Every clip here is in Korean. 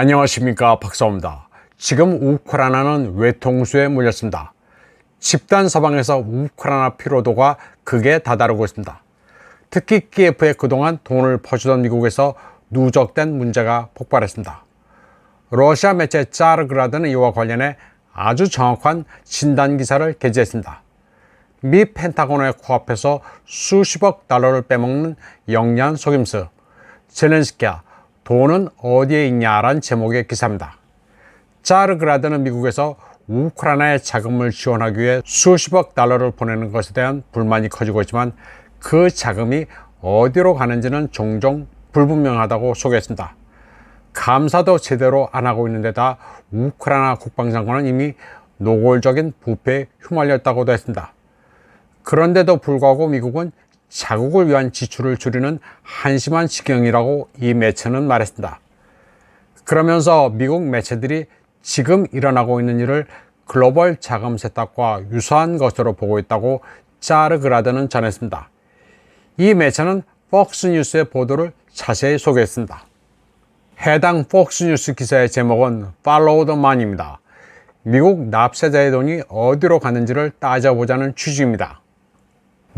안녕하십니까 박사입니다. 지금 우크라이나는 외통수에 몰렸습니다. 집단 서방에서 우크라이나 피로도가 극에 다다르고 있습니다. 특히 키예프에 그동안 돈을 퍼주던 미국에서 누적된 문제가 폭발했습니다. 러시아 매체 짜르그라드는 이와 관련해 아주 정확한 진단 기사를 게재했습니다. 미 펜타곤의 코앞에서 수십억 달러를 빼먹는 영리한 속임수 젤렌스키야 돈은 어디에 있냐란 제목의 기사입니다. 짜르그라드는 미국에서 우크라이나에 자금을 지원하기 위해 수십억 달러를 보내는 것에 대한 불만이 커지고 있지만 그 자금이 어디로 가는지는 종종 불분명하다고 소개했습니다. 감사도 제대로 안 하고 있는데다 우크라이나 국방장관은 이미 노골적인 부패에 휘말렸다고도 했습니다. 그런데도 불구하고 미국은 자국을 위한 지출을 줄이는 한심한 지경이라고 이 매체는 말했습니다. 그러면서 미국 매체들이 지금 일어나고 있는 일을 글로벌 자금 세탁과 유사한 것으로 보고 있다고 짜르그라드는 전했습니다. 이 매체는 폭스뉴스의 보도를 자세히 소개했습니다. 해당 폭스뉴스 기사의 제목은 Follow the Money입니다. 미국 납세자의 돈이 어디로 가는지를 따져보자는 취지입니다.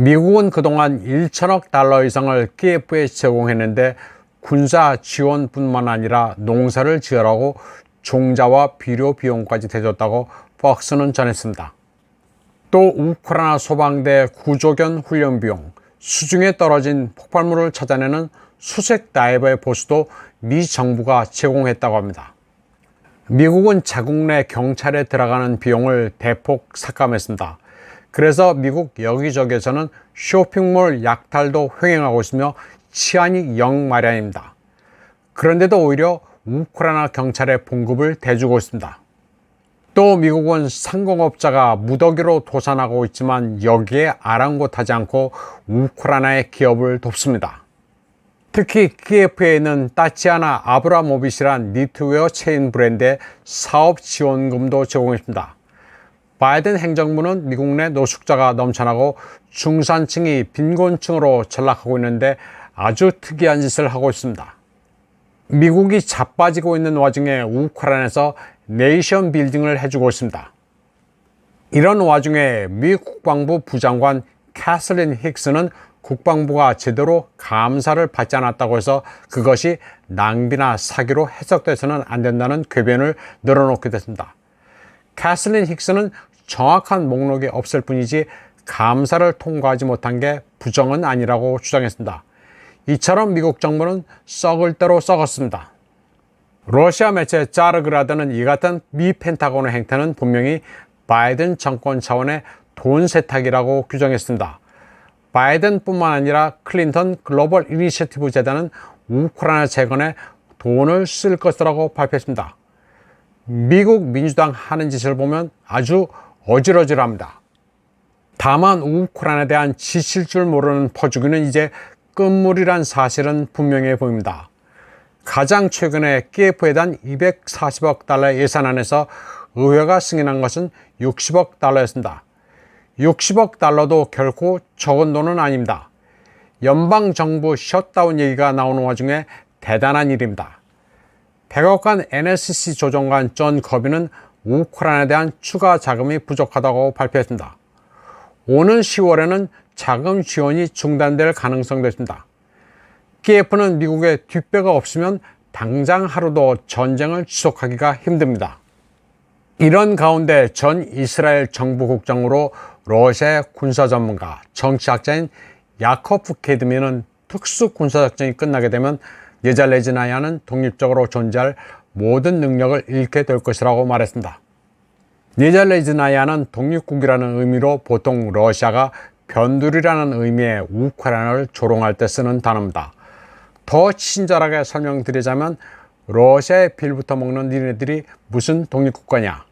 미국은 그동안 1천억 달러 이상을 키예프에 제공했는데 군사 지원뿐만 아니라 농사를 지으라고 종자와 비료 비용까지 대줬다고 폭스는 전했습니다. 또 우크라이나 소방대 구조견 훈련 비용, 수중에 떨어진 폭발물을 찾아내는 수색 다이버의 보수도 미 정부가 제공했다고 합니다. 미국은 자국 내 경찰에 들어가는 비용을 대폭 삭감했습니다. 그래서 미국 여기저기에서는 쇼핑몰 약탈도 횡행하고 있으며 치안이 영 마련입니다. 그런데도 오히려 우크라이나 경찰의 봉급을 대주고 있습니다. 또 미국은 상공업자가 무더기로 도산하고 있지만 여기에 아랑곳하지 않고 우크라이나의 기업을 돕습니다. 특히 키예프에 있는 따치아나 아브라모비시란 니트웨어 체인 브랜드의 사업 지원금도 제공했습니다. 바이든 행정부는 미국 내 노숙자가 넘쳐나고 중산층이 빈곤층으로 전락하고 있는데 아주 특이한 짓을 하고 있습니다. 미국이 자빠지고 있는 와중에 우크라이나에서 네이션 빌딩을 해주고 있습니다. 이런 와중에 미 국방부 부장관 캐슬린 힉스는 국방부가 제대로 감사를 받지 않았다고 해서 그것이 낭비나 사기로 해석돼서는 안 된다는 궤변을 늘어놓게 됐습니다. 캐슬린 힉스는 정확한 목록이 없을 뿐이지 감사를 통과하지 못한 게 부정은 아니라고 주장했습니다. 이처럼 미국 정부는 썩을 대로 썩었습니다. 러시아 매체 짜르그라드는 이 같은 미 펜타곤의 행태는 분명히 바이든 정권 차원의 돈 세탁이라고 규정했습니다. 바이든뿐만 아니라 클린턴 글로벌 이니셔티브 재단은 우크라이나 재건에 돈을 쓸 것이라고 발표했습니다. 미국 민주당 하는 짓을 보면 아주 어질어질합니다. 다만 우크라이나에 대한 지칠 줄 모르는 퍼주기는 이제 끝물이란 사실은 분명해 보입니다. 가장 최근에 키예프에 대한 240억 달러 예산안에서 의회가 승인한 것은 60억 달러였습니다. 60억 달러도 결코 적은 돈은 아닙니다. 연방 정부 셧다운 얘기가 나오는 와중에 대단한 일입니다. 백악관 NSC 조정관 존 거비는 우크라이나에 대한 추가 자금이 부족하다고 발표했습니다. 오는 10월에는 자금 지원이 중단될 가능성도 있습니다. 키예프는 미국의 뒷배가 없으면 당장 하루도 전쟁을 지속하기가 힘듭니다. 이런 가운데 전 이스라엘 정부 국장으로 러시아의 군사 전문가, 정치학자인 야코프 케드미는 특수 군사작전이 끝나게 되면 예잘레지나야는 독립적으로 존재할 모든 능력을 잃게 될 것이라고 말했습니다. 네잘레지나야는 독립국이라는 의미로 보통 러시아가 변두리라는 의미의 우크라이나를 조롱할 때 쓰는 단어입니다. 더 친절하게 설명드리자면 러시아의 빌부터 먹는 니네들이 무슨 독립국가냐?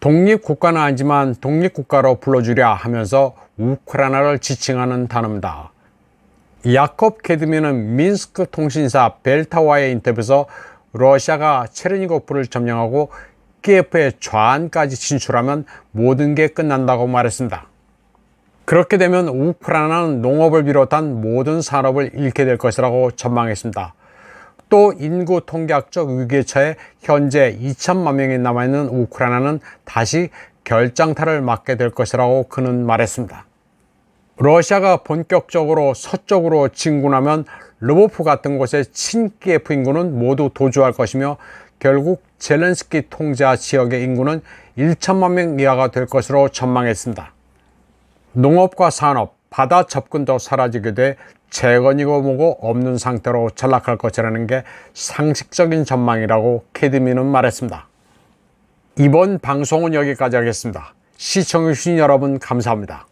독립국가는 아니지만 독립국가로 불러주랴 하면서 우크라이나를 지칭하는 단어입니다. 야콥 케드미는 민스크 통신사 벨타와의 인터뷰에서 러시아가 체르니고프를 점령하고 키예프의 좌안까지 진출하면 모든 게 끝난다고 말했습니다. 그렇게 되면 우크라이나는 농업을 비롯한 모든 산업을 잃게 될 것이라고 전망했습니다. 또 인구 통계학적 위기에 처해 현재 2천만 명이 남아있는 우크라이나는 다시 결장타를 맞게 될 것이라고 그는 말했습니다. 러시아가 본격적으로 서쪽으로 진군하면 르보프 같은 곳의 친키예프 인구는 모두 도주할 것이며 결국 젤렌스키 통제하 지역의 인구는 1천만 명 이하가 될 것으로 전망했습니다. 농업과 산업, 바다 접근도 사라지게 돼 재건이고 뭐고 없는 상태로 전락할 것이라는 게 상식적인 전망이라고 캐드미는 말했습니다. 이번 방송은 여기까지 하겠습니다. 시청해주신 여러분 감사합니다.